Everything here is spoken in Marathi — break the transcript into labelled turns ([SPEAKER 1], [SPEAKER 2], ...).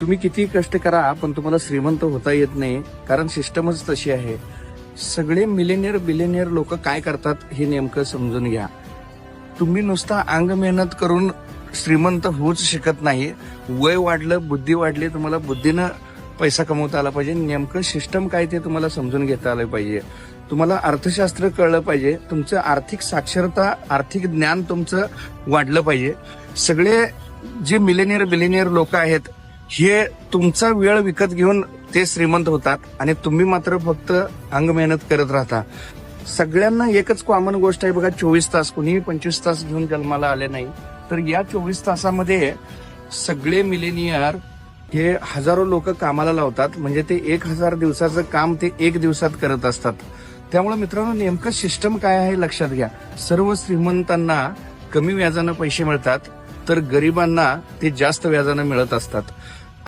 [SPEAKER 1] तुम्ही किती कष्ट करा पण तुम्हाला श्रीमंत होता येत नाही कारण सिस्टमच तशी आहे. सगळे मिलेनियर बिलेनियर लोक काय करतात हे नेमकं समजून घ्या. तुम्ही नुसता अंग मेहनत करून श्रीमंत होऊच शकत नाही. वय वाढलं बुद्धी वाढली तुम्हाला बुद्धीनं पैसा कमवता आला पाहिजे. नेमकं सिस्टम काय ते तुम्हाला समजून घेता आलं पाहिजे. तुम्हाला अर्थशास्त्र कळलं पाहिजे. तुमचं आर्थिक साक्षरता आर्थिक ज्ञान तुमचं वाढलं पाहिजे. सगळे जे मिलेनियर बिलेनियर लोक आहेत हे तुमचा वेळ विकत घेऊन ते श्रीमंत होतात आणि तुम्ही मात्र फक्त अंग मेहनत करत राहता. सगळ्यांना एकच कॉमन गोष्ट आहे बघा चोवीस तास. कुणीही पंचवीस तास घेऊन जन्माला आले नाही. तर या चोवीस तासामध्ये सगळे मिलेनियर हे हजारो लोक कामाला लावतात. म्हणजे ते एक हजार दिवसाचं काम ते एक दिवसात करत असतात. त्यामुळे मित्रांनो नेमकं सिस्टम काय आहे लक्षात घ्या. सर्व श्रीमंतांना कमी व्याजानं पैसे मिळतात तर गरिबांना ते जास्त व्याजानं मिळत असतात.